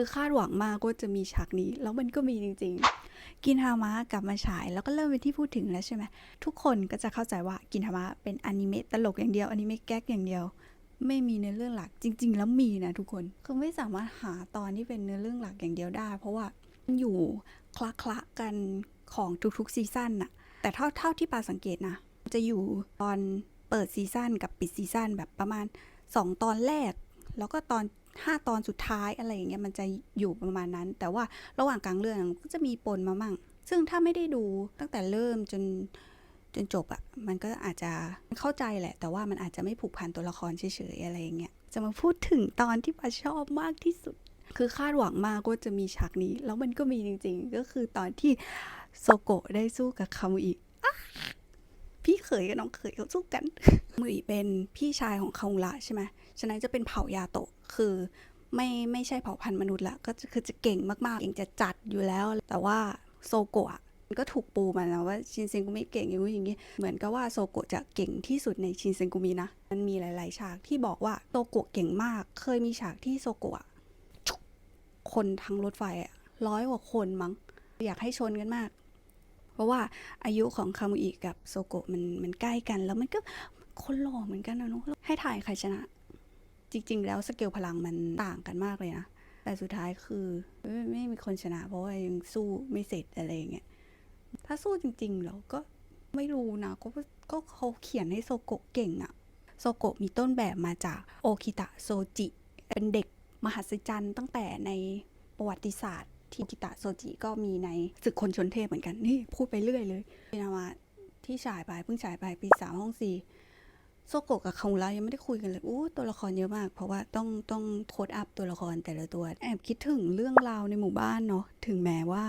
คือคาดหวังมากว่าจะมีฉากนี้ แล้วมันก็มีจริง ๆ กินฮามะกลับมาฉาย แล้วก็เริ่มเป็นที่พูดถึงแล้วใช่ไหมทุกคนก็จะเข้าใจว่ากินฮามะเป็นอนิเมะตลกอย่างเดียวอนิเมะแก๊กอย่างเดียว ไม่มีเนื้อเรื่องหลักจริง ๆ แล้วมีนะทุกคนคือไม่สามารถหาตอนที่เป็นเนื้อเรื่องหลักอย่างเดียวได้ เพราะว่ามันอยู่คละคละๆกันของทุกๆซีซั่นน่ะแต่เท่าเท่าที่ปาสังเกตนะ จะอยู่ตอนเปิดซีซั่นกับปิดซีซั่นแบบประมาณ 2 ตอนแรก แล้วก็ตอน 5 ตอนสุดท้ายอะไรอย่างเงี้ยมันจะอยู่ประมาณนั้น แต่ว่าระหว่างกลางเรื่องก็จะมีปนมามั่ง ซึ่งถ้าไม่ได้ดูตั้งแต่เริ่มจนจนจบอะ่ะมันก็อาจจะเข้าใจแหละ แต่ว่ามันอาจจะไม่ผูกพันตัวละครเฉยๆอะไรอย่างเงี้ยจะมาพูดถึงตอนที่ปาชอบมากที่สุด คือคาดหวังมากว่าจะมีฉากนี้ แล้วมันก็มีจริงๆ ก็คือตอนที่โซโกะได้สู้กับคามุอิ เขยกับน้องเขยเขาสู้กันมุยเป็นพี่ชายของคางละใช่ไหมฉะนั้นจะเป็นเผ่ายาโตะคือไม่ไม่ใช่เผ่าพันธุ์มนุษย์ละก็คือจะเก่งมากๆเก่งจะจัดอยู่แล้ว แต่ว่าโซโกะมันก็ถูกปูมานะว่าชินเซนกุมิเก่งอย่างนี้อย่างนี้ เหมือนกับว่าโซโกะจะเก่งที่สุดในชินเซนกุมินะ มันมีหลายๆ ฉากที่บอกว่าโซโกะเก่งมาก เคยมีฉากที่โซโกะคนทั้งรถไฟอะร้อยกว่าคนมั้ง อยากให้ชนกันมาก เพราะว่าอายุของคามุอิกับโซโกะมันมันใกล้กัน แล้วมันก็คนหล่อเหมือนกันนะเนาะให้ถ่ายใครชนะ จริง ๆ แล้วสเกลพลังมันต่างกันมากเลยนะ แต่สุดท้ายคือไม่ไม่มีคนชนะ เพราะว่ายังสู้ไม่เสร็จอะไรอย่างเงี้ยถ้าสู้จริงๆเราก็ไม่รู้นะก็ก็เขาเขียนให้โซโกะเก่งอะโซโกะมีต้นแบบมาจากโอคิตะโซจิ เป็นเด็กมหัศจรรย์ตั้งแต่ในประวัติศาสตร์ ที่กิตะโซจิก็มีในศึกคนชนเทพเหมือนกัน นี่พูดไปเรื่อยเลยเป็นมาที่ฉายไปเพิ่งฉายไปปีสามห้องสี่โซโกะกับคงระยังไม่ได้คุยกันเลยอู้ตัวละครเยอะมาก เพราะว่าต้องต้องโคดอัพตัวละครแต่ละตัว แอบคิดถึงเรื่องราวในหมู่บ้านเนาะถึงแม้ว่า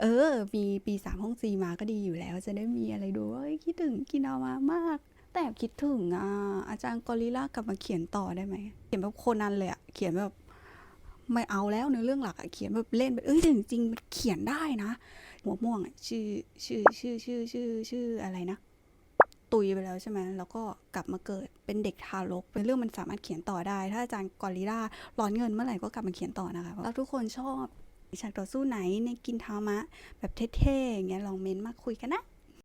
เออ มีปีสามห้องสี่มาก็ดีอยู่แล้ว จะได้มีอะไรดูว่าคิดถึงกินามามาก แต่คิดถึงอะอาจารย์กอริลลากลับมาเขียนต่อได้ไหมเขียนแบบโคนันเลยอะเขียนแบบ ไม่เอาแล้วในเรื่องหลักอะเขียนแบบเล่นแบบเอ้ยจริงๆมันเขียนได้นะ หัวม่วงอะชื่อชื่อชื่อชื่อชื่อชื่ออะไรนะ ตุยไปแล้วใช่ไหมแล้วก็กลับมาเกิดเป็นเด็กทารกเป็นเรื่องมันสามารถเขียนต่อได้ ถ้าอาจารย์กอริลลาร้อนเงินเมื่อไหร่ก็กลับมาเขียนต่อนะคะแล้วทุกคนชอบฉากต่อสู้ไหนในกินทามะ แบบเท่ๆอย่างเงี้ยลองเม้นมาคุยกันนะ